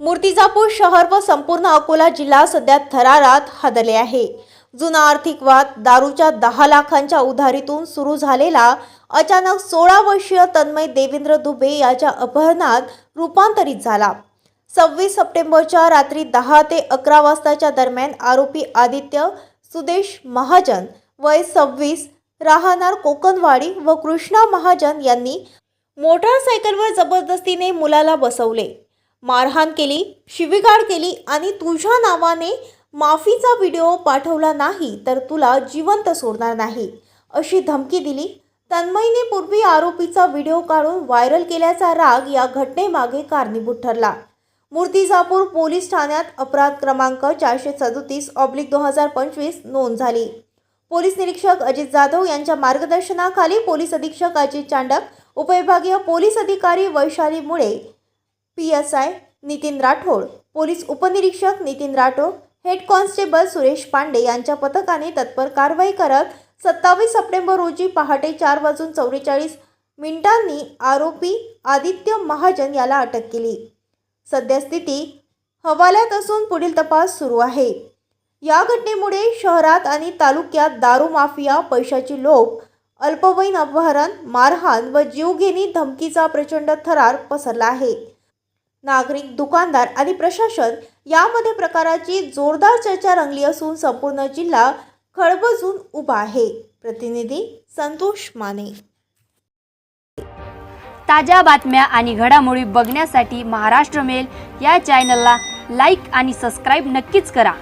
मूर्तिजापूर शहर व संपूर्ण अकोला जिल्हा सध्या थरारात हादरले आहे. जुना आर्थिक वाद दारूच्या दहा लाखांच्या उधारीतून सुरू झालेला अचानक सोळा वर्षीय तन्मय देवेंद्र दुबे याच्या अपहरणात रूपांतरित झाला. सव्वीस सप्टेंबरच्या रात्री दहा ते अकरा वाजताच्या दरम्यान आरोपी आदित्य सुदेश महाजन वय सव्वीस राहणार कोकणवाडी व कृष्णा महाजन यांनी मोटारसायकलवर जबरदस्तीने मुलाला बसवले. मारहाण केली शिवीगाळ केली आणि तुझ्या नावाने माफीचा व्हिडिओ पाठवला नाही तर तुला जिवंत सोडणार नाही अशी धमकी दिली. तन्मयने पूर्वी आरोपीचा व्हिडिओ काढून व्हायरल केल्याचा राग या घटनेमागे कारणीभूत ठरला. मूर्तिजापूर पोलीस ठाण्यात अपराध क्रमांक चारशे सदोतीस ऑब्लिक दोन हजार पंचवीस नोंद झाली. पोलीस निरीक्षक अजित जाधव यांच्या मार्गदर्शनाखाली पोलीस अधीक्षक अजित चांडक उपविभागीय पोलीस अधिकारी Vaishali Mule P S I Nitin Rathod police उपनिरीक्षक नितीन राठोड हेड कॉन्स्टेबल सुरेश पांडे यांच्या पथकाने तत्पर कारवाई करत सत्तावीस सप्टेंबर रोजी पहाटे चार वाजून चौवेचाळीस मिनिटांनी आरोपी आदित्य महाजन याला अटक केली. सद्यस्थिती हवाल्यात असून पुढील तपास सुरू आहे. या घटनेमुळे शहरात आणि तालुक्यात दारू माफिया पैशाची लोभ अल्पवयीन अपहरण मारहाण व जीवघेणी धमकीचा प्रचंड थरार पसरला आहे. नागरिक दुकानदार आणि प्रशासन यामध्ये प्रकाराची जोरदार चर्चा रंगली असून संपूर्ण जिल्हा खळबजून उभा आहे. प्रतिनिधी संतोष माने. ताज्या बातम्या आणि घडामोडी बघण्यासाठी महाराष्ट्र मेल या चॅनलला लाईक आणि सबस्क्राईब नक्कीच करा.